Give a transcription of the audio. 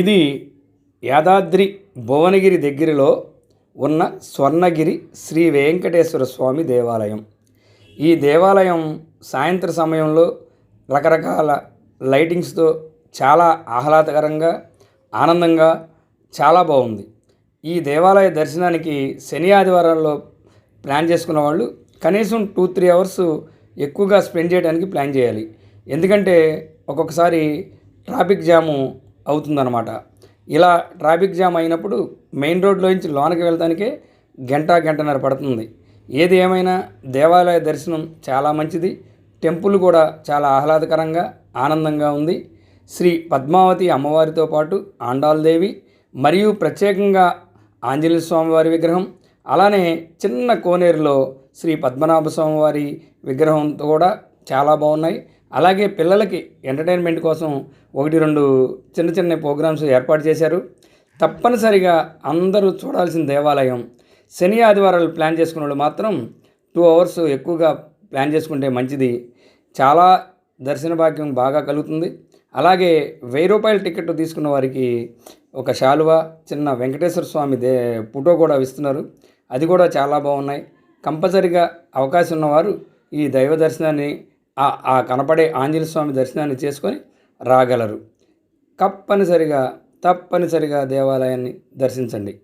ఇది యాదాద్రి భువనగిరి దగ్గరలో ఉన్న స్వర్ణగిరి శ్రీ వెంకటేశ్వర స్వామి దేవాలయం. ఈ దేవాలయం సాయంత్ర సమయంలో రకరకాల లైటింగ్స్తో చాలా ఆహ్లాదకరంగా ఆనందంగా చాలా బాగుంది. ఈ దేవాలయ దర్శనానికి శని ఆదివారాల్లో ప్లాన్ చేసుకున్న వాళ్ళు కనీసం టూ త్రీ అవర్స్ ఎక్కువగా స్పెండ్ చేయడానికి ప్లాన్ చేయాలి. ఎందుకంటే ఒక్కొక్కసారి ట్రాఫిక్ జాము అవుతుందన్నమాట. ఇలా ట్రాఫిక్ జామ్ అయినప్పుడు మెయిన్ రోడ్లో నుంచి లోనకి వెళ్ళడానికే గంట గంటన్నర పడుతుంది. ఏది ఏమైనా దేవాలయ దర్శనం చాలా మంచిది. టెంపుల్ కూడా చాలా ఆహ్లాదకరంగా ఆనందంగా ఉంది. శ్రీ పద్మావతి అమ్మవారితో పాటు ఆండాల్దేవి మరియు ప్రత్యేకంగా ఆంజనేయ స్వామివారి విగ్రహం అలానే చిన్న కోనేరులో శ్రీ పద్మనాభ స్వామివారి విగ్రహంతో కూడా చాలా బాగున్నాయి. అలాగే పిల్లలకి ఎంటర్టైన్మెంట్ కోసం ఒకటి రెండు చిన్న చిన్న ప్రోగ్రామ్స్ ఏర్పాటు చేశారు. తప్పనిసరిగా అందరూ చూడాల్సిన దేవాలయం. శని ఆదివారాలు ప్లాన్ చేసుకున్న వాళ్ళు మాత్రం టూ అవర్స్ ఎక్కువగా ప్లాన్ చేసుకుంటే మంచిది. చాలా దర్శన భాగ్యం బాగా కలుగుతుంది. అలాగే వెయ్యి రూపాయల టికెట్ తీసుకున్న వారికి ఒక శాలువ చిన్న వెంకటేశ్వర స్వామి దే ఫోటో కూడా ఇస్తున్నారు. అది కూడా చాలా బాగున్నాయి. కంపల్సరిగా అవకాశం ఉన్నవారు ఈ దైవ దర్శనాన్ని ఆ కనపడే ఆంజనేయ స్వామి దర్శనాన్ని చేసుకొని రాగలరు. తప్పనిసరిగా తప్పనిసరిగా దేవాలయాన్ని దర్శించండి.